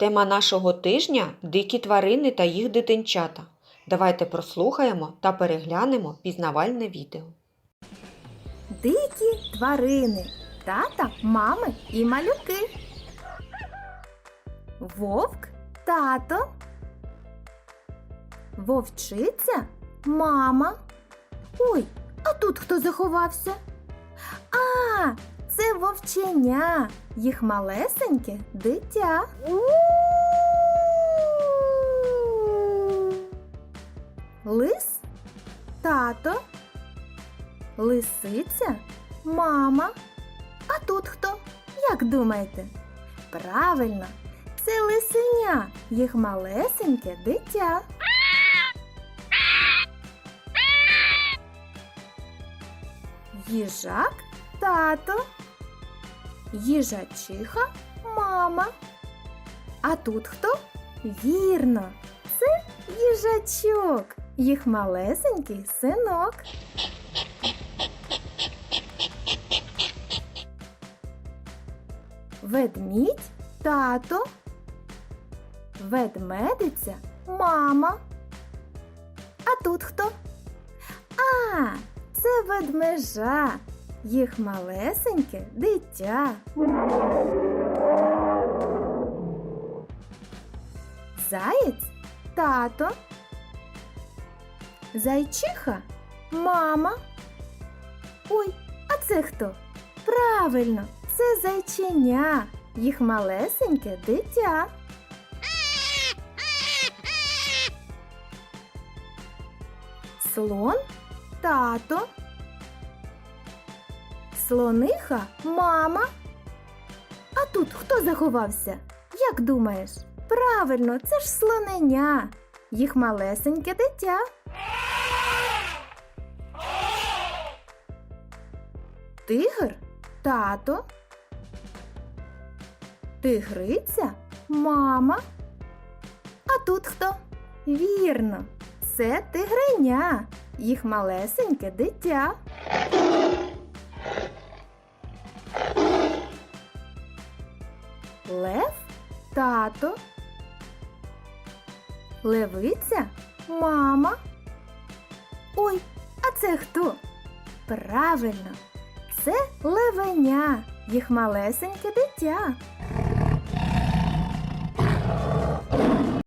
Тема нашого тижня дикі тварини та їх дитинчата. Давайте прослухаємо та переглянемо пізнавальне відео. Дикі тварини, тата, мами і малюки. Вовк, тато. Вовчиця, мама. Ой, а тут хто заховався? А, вовченя, їх малесеньке дитя. Лис, тато. Лисиця? Мама? А тут хто? Як думаєте? Правильно, це лисеня, їх малесеньке дитя. Їжак тато. Їжачиха мама. А тут хто? Вірно, це їжачок, їх малесенький синок. Ведмідь тато. Ведмедиця мама. А тут хто? А, це ведмежа, їх малесеньке дитя. Заєць тато. Зайчиха мама. Ой, а це хто? Правильно, це зайченя, їх малесеньке дитя. Слон тато. Слониха мама. А тут хто заховався? Як думаєш? Правильно, це ж слоненя, їх малесеньке дитя. Тигр тато. Тигриця мама. А тут хто? Вірно, це тигреня, їх малесеньке дитя. Лев тато. Левиця мама. Ой, а це хто? Правильно, це левеня, їх малесеньке дитя.